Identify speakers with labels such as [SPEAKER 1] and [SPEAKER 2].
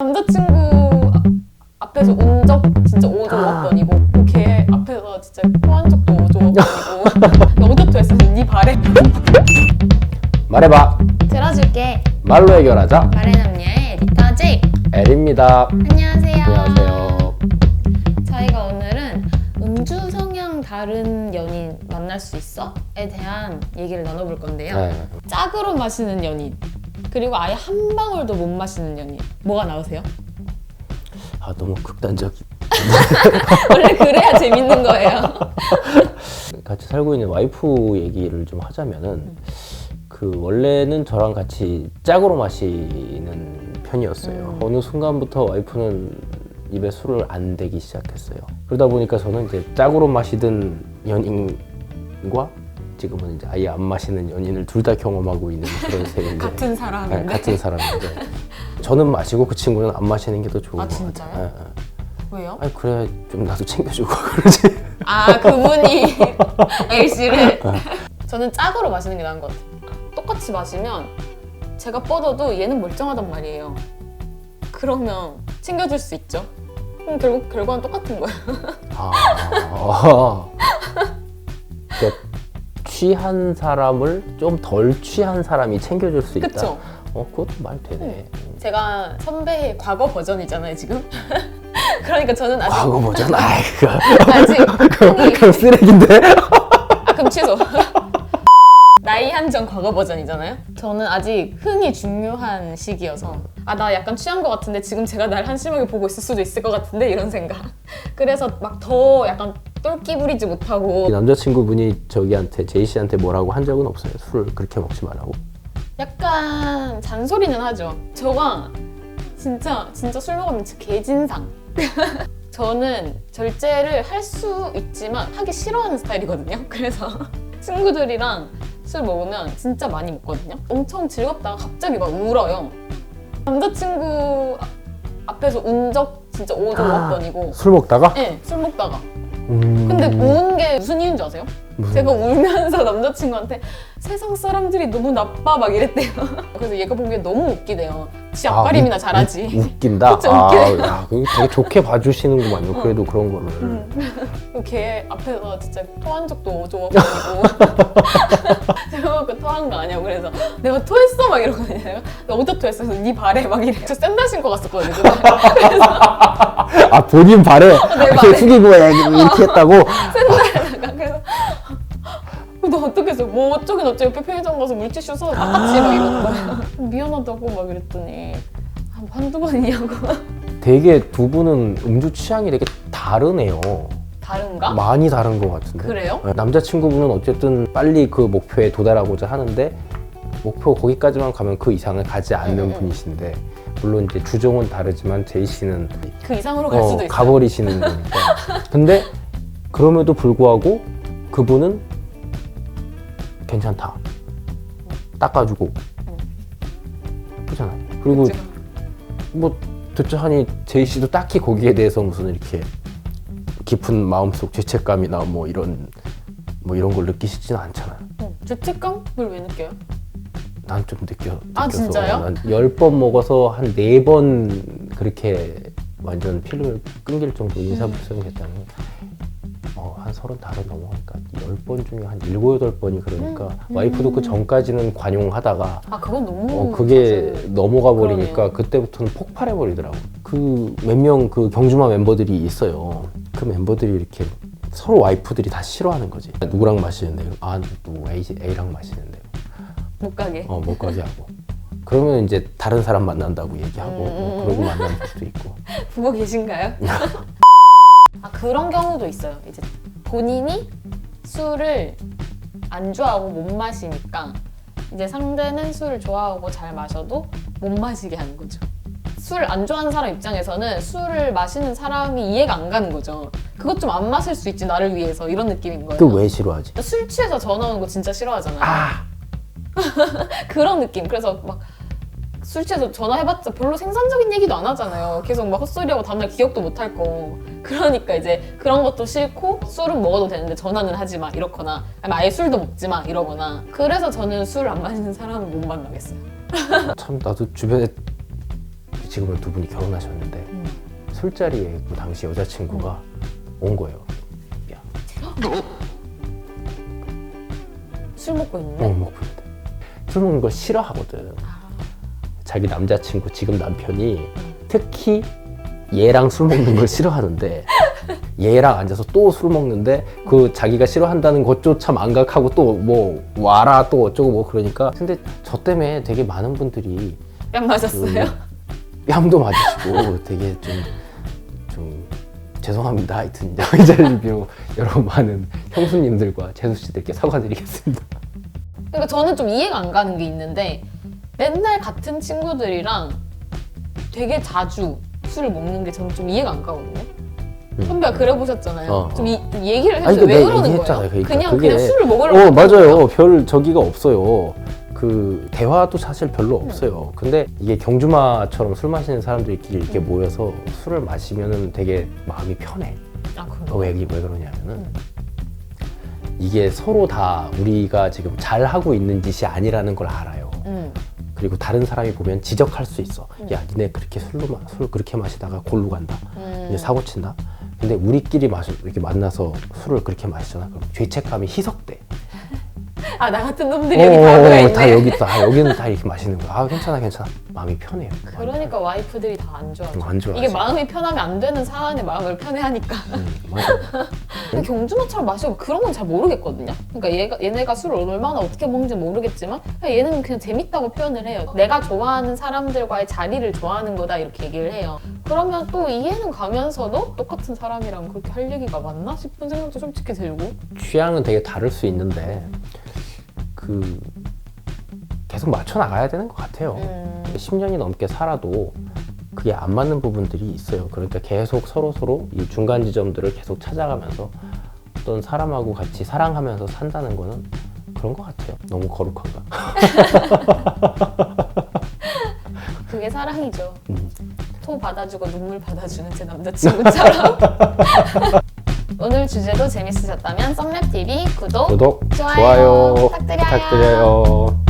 [SPEAKER 1] 남자친구 앞에서 운 적 진짜 5조 5번이고 걔 앞에서 진짜 토한 적도 5조 5번이고 너도 토했어 네 발에
[SPEAKER 2] 말해봐.
[SPEAKER 3] 들어줄게.
[SPEAKER 2] 말로 해결하자.
[SPEAKER 3] 마레남녀의 에디터지.
[SPEAKER 2] 에리입니다.
[SPEAKER 3] 안녕하세요.
[SPEAKER 2] 안녕하세요.
[SPEAKER 3] 저희가 오늘은 음주 성향 다른 연인 만날 수 있어?에 대한 얘기를 나눠볼 건데요.
[SPEAKER 2] 네.
[SPEAKER 1] 짝으로 마시는 연인 그리고 아예 한 방울도 못 마시는 연인 뭐가 나으세요?
[SPEAKER 2] 아 너무 극단적이.
[SPEAKER 1] 원래 그래야 재밌는 거예요
[SPEAKER 2] 같이 살고 있는 와이프 얘기를 좀 하자면은 그 원래는 저랑 같이 짝으로 마시는 편이었어요.
[SPEAKER 1] 음.
[SPEAKER 2] 어느 순간부터 와이프는 입에 술을 안 대기 시작했어요. 그러다 보니까 저는 이제 짝으로 마시던 연인과 지금은 이제 아예 안 마시는 연인을 둘 다 경험하고 있는 그런 셈인데
[SPEAKER 1] 같은
[SPEAKER 2] 네,
[SPEAKER 1] 사람인데
[SPEAKER 2] 같은 사람인데 저는 마시고 그 친구는 안 마시는 게 더 좋은
[SPEAKER 1] 아,
[SPEAKER 2] 것
[SPEAKER 1] 진짜요?
[SPEAKER 2] 같아요. 예, 예.
[SPEAKER 1] 왜요?
[SPEAKER 2] 아니 그래 좀 나도 챙겨주고 그러지.
[SPEAKER 1] 아 그분이 A씨를 저는 짝으로 마시는 게 나은 것 같아요 똑같이 마시면 제가 뻗어도 얘는 멀쩡하단 말이에요 그러면 챙겨줄 수 있죠 그럼 결국 결과는 똑같은 거예요
[SPEAKER 2] 아, 그러니까 취한 사람을 좀 덜 취한 사람이 챙겨줄 수 있다.
[SPEAKER 1] 그쵸?
[SPEAKER 2] 어, 그것도 말 되네.
[SPEAKER 1] 제가 선배의 과거 버전이잖아요 지금 그러니까 저는 아직
[SPEAKER 2] 과거 버전? 아이, 그거,
[SPEAKER 1] 아직
[SPEAKER 2] 그럼 쓰레기인데?
[SPEAKER 1] 아 그럼 취소 나이 한정 과거 버전이잖아요 저는 아직 흥이 중요한 시기여서 아 나 약간 취한 것 같은데 지금 제가 날 한심하게 보고 있을 수도 있을 것 같은데 이런 생각 그래서 막 더 약간 똘끼 부리지 못하고.
[SPEAKER 2] 남자친구분이 저기한테, 제이 씨한테 뭐라고 한 적은 없어요. 술을 그렇게 먹지 말라고.
[SPEAKER 1] 약간 잔소리는 하죠. 저가 진짜 진짜 술 먹으면 진짜 개진상. 저는 절제를 할 수 있지만 하기 싫어하는 스타일이거든요. 그래서 친구들이랑 술 먹으면 진짜 많이 먹거든요. 엄청 즐겁다가 갑자기 막 울어요. 남자친구 앞에서 운 적 진짜 5조 5번이고.
[SPEAKER 2] 술 먹다가?
[SPEAKER 1] 네, 술 먹다가.
[SPEAKER 2] 음,
[SPEAKER 1] 근데 우는 게 무슨 이유인지 아세요?
[SPEAKER 2] 무슨-
[SPEAKER 1] 제가 울면서 남자친구한테 세상 사람들이 너무 나빠 막 이랬대요. 그래서 얘가 보기에 너무 웃기대요. 지
[SPEAKER 2] 아,
[SPEAKER 1] 앞가림이나
[SPEAKER 2] 웃-
[SPEAKER 1] 잘하지.
[SPEAKER 2] 웃- 웃긴다?
[SPEAKER 1] 그쵸,
[SPEAKER 2] 아,
[SPEAKER 1] 웃기네.
[SPEAKER 2] 야, 그거 되게 좋게 봐주시는구만요. 그래도 그런 거를.
[SPEAKER 1] 그리고 걔 앞에서 진짜 토한 적도 오조가지고 제가 그 토한 거 아니야. 그래서 내가 토했어 막 이러거든요. 내가 어디다 토했어? 그래서 네 발에 막 이래. 저 샌들 신고 갔었거든요. 그날.
[SPEAKER 2] 아, 본인 발에
[SPEAKER 1] 내
[SPEAKER 2] 이렇게
[SPEAKER 1] 발에.
[SPEAKER 2] 숙이고 이렇게 했다고?
[SPEAKER 1] 그래서 너 어떻게 했어? 뭐 어쩌긴 어쩌고 옆에 편의점 가서 물티슈 사서 닦았지 막 이러는 거야. 미안하다고 막 이랬더니 한- 한두 번이냐고.
[SPEAKER 2] 되게 두 분은 음주 취향이 되게 다르네요.
[SPEAKER 1] 다른가?
[SPEAKER 2] 많이 다른 것 같은데.
[SPEAKER 1] 그래요?
[SPEAKER 2] 네, 남자친구분은 어쨌든 빨리 그 목표에 도달하고자 하는데 목표 거기까지만 가면 그 이상을 가지 않는
[SPEAKER 1] 음, 음.
[SPEAKER 2] 분이신데 물론 이제 주종은 다르지만 제이 씨는
[SPEAKER 1] 그 이상으로 갈
[SPEAKER 2] 어,
[SPEAKER 1] 수도 있어.
[SPEAKER 2] 가버리시는 거니까. 근데 그럼에도 불구하고 그분은 괜찮다. 닦아주고. 그잖아요. 그리고
[SPEAKER 1] 그치?
[SPEAKER 2] 뭐 듣자 하니 제이 씨도 딱히 거기에 대해서 무슨 이렇게 깊은 마음속 죄책감이나 뭐 이런 뭐 이런 걸 느끼시지는 않잖아요.
[SPEAKER 1] 어, 죄책감을 왜 느껴요?
[SPEAKER 2] 난 좀 느껴.
[SPEAKER 1] 아,
[SPEAKER 2] 느껴서
[SPEAKER 1] 진짜요?
[SPEAKER 2] 난열 번 먹어서 한 네 번 그렇게 완전 필름을 끊길 정도 인사불성이 됐다는 건 어, 한 서른 다섯 넘어가니까 열 번 중에 한 일곱 여덟 번이 그러니까
[SPEAKER 1] 음.
[SPEAKER 2] 와이프도 그 전까지는 관용하다가
[SPEAKER 1] 아 그건 너무
[SPEAKER 2] 어, 그게
[SPEAKER 1] 사실-
[SPEAKER 2] 넘어가 버리니까
[SPEAKER 1] 그러네요.
[SPEAKER 2] 그때부터는 폭발해 버리더라고. 그 몇 명 그 경주마 멤버들이 있어요. 그 멤버들이 이렇게 서로 와이프들이 다 싫어하는 거지. 누구랑 마시는데? 아, 누구 A, A랑 마시는데.
[SPEAKER 1] 못 가게.
[SPEAKER 2] 어, 못 가게 하고. 그러면 이제 다른 사람 만난다고 얘기하고
[SPEAKER 1] 음,
[SPEAKER 2] 뭐
[SPEAKER 1] 음,
[SPEAKER 2] 그러고 만나는 적도 있고.
[SPEAKER 1] 보고 계신가요? 아 그런 경우도 있어요. 이제 본인이 술을 안 좋아하고 못 마시니까 이제 상대는 술을 좋아하고 잘 마셔도 못 마시게 하는 거죠. 술 안 좋아하는 사람 입장에서는 술을 마시는 사람이 이해가 안 가는 거죠. 그것 좀 안 마실 수 있지 나를 위해서 이런 느낌인 거예요.
[SPEAKER 2] 그 왜 싫어하지?
[SPEAKER 1] 술 취해서 전화 오는 거 진짜 싫어하잖아요.
[SPEAKER 2] 아,
[SPEAKER 1] 그런 느낌. 그래서 막 술 취해서 전화해봤자 별로 생산적인 얘기도 안 하잖아요. 계속 막 헛소리하고 다음날 기억도 못 할 거. 그러니까 이제 그런 것도 싫고 술은 먹어도 되는데 전화는 하지 마 이렇거나 아니면 아예 술도 먹지 마 이러거나 그래서 저는 술 안 마시는 사람은 못 만나겠어요.
[SPEAKER 2] 참 나도 주변에 지금은 두 분이 결혼하셨는데
[SPEAKER 1] 음.
[SPEAKER 2] 술자리에 그 당시 여자친구가 온 거예요. 야,
[SPEAKER 1] 술 먹고 있는데
[SPEAKER 2] 어, 먹고 있는데 술 먹는 걸 싫어하거든. 자기 남자친구 지금 남편이 특히 얘랑 술 먹는 걸 싫어하는데 얘랑 앉아서 또 술 먹는데 그 자기가 싫어한다는 것조차 망각하고 또 뭐 와라 또 어쩌고 뭐 그러니까 근데 저 때문에 되게 많은 분들이
[SPEAKER 1] 뺨 맞았어요?
[SPEAKER 2] 그 뺨도 맞으시고 되게 좀, 좀 죄송합니다. 하여튼 이 자리를 빌어 여러 많은 형수님들과 재수 씨들께 사과드리겠습니다.
[SPEAKER 1] 그러니까 저는 좀 이해가 안 가는 게 있는데 맨날 같은 친구들이랑 되게 자주 술을 먹는 게 저는 좀 이해가 안 가거든요. 선배가 그래 보셨잖아요.
[SPEAKER 2] 어,
[SPEAKER 1] 좀,
[SPEAKER 2] 어.
[SPEAKER 1] 이, 좀 얘기를 해줘요.
[SPEAKER 2] 아니,
[SPEAKER 1] 그왜 그러는. 거예요?
[SPEAKER 2] 그러니까
[SPEAKER 1] 그냥
[SPEAKER 2] 그게-
[SPEAKER 1] 그냥 술을 먹으러
[SPEAKER 2] 어 맞아요.
[SPEAKER 1] 거예요.
[SPEAKER 2] 별 저기가 없어요. 그 대화도 사실 별로 없어요. 근데 이게 경주마처럼 술 마시는 사람들끼리 이렇게 모여서 술을 마시면은 되게 마음이 편해.
[SPEAKER 1] 아
[SPEAKER 2] 어,
[SPEAKER 1] 그래요?
[SPEAKER 2] 왜, 왜 그러냐면은 이게 서로 다 우리가 지금 잘 하고 있는 짓이 아니라는 걸 알아요.
[SPEAKER 1] 음.
[SPEAKER 2] 그리고 다른 사람이 보면 지적할 수 있어. 야, 니네 그렇게 술로 마, 술 그렇게 마시다가 골로 간다.
[SPEAKER 1] 음.
[SPEAKER 2] 이제 사고 친다. 근데 우리끼리 마시 이렇게 만나서 술을 그렇게 마시잖아. 그럼 죄책감이 희석돼.
[SPEAKER 1] 아 나 같은 놈들이 여기 다 모여 있네.
[SPEAKER 2] 다 여기 있다. 아, 여기는 다 이렇게 마시는 거야. 아, 괜찮아, 괜찮아. 마음이 편해요.
[SPEAKER 1] 그러니까 와이프들이 다 안 좋아.
[SPEAKER 2] 음, 안 좋아하지.
[SPEAKER 1] 이게 마음이 편하면 안 되는 사안의 마음을 편해하니까.
[SPEAKER 2] 음, 맞아.
[SPEAKER 1] 근데 경주마처럼 마시고 그런 건 잘 모르겠거든요. 그러니까 얘가 얘네가 술을 얼마나 어떻게 먹는지 모르겠지만 그냥 얘는 그냥 재밌다고 표현을 해요. 내가 좋아하는 사람들과의 자리를 좋아하는 거다 이렇게 얘기를 해요. 그러면 또 이해는 가면서도 똑같은 사람이랑 그렇게 할 얘기가 맞나 싶은 생각도 솔직히 들고.
[SPEAKER 2] 취향은 되게 다를 수 있는데 그 계속 맞춰 나가야 되는 것 같아요.
[SPEAKER 1] 음.
[SPEAKER 2] 10년이 넘게 살아도 그게 안 맞는 부분들이 있어요. 그러니까 계속 서로 서로 이 중간 지점들을 계속 찾아가면서 어떤 사람하고 같이 사랑하면서 산다는 거는 그런 것 같아요. 너무 거룩한가?
[SPEAKER 1] 그게 사랑이죠.
[SPEAKER 2] 음.
[SPEAKER 1] 토 받아주고 눈물 받아주는 제 남자친구처럼. 주제도 재밌으셨다면 썸랩TV 구독,
[SPEAKER 2] 구독,
[SPEAKER 1] 좋아요
[SPEAKER 2] 좋아요
[SPEAKER 1] 부탁드려요.
[SPEAKER 2] 부탁드려요.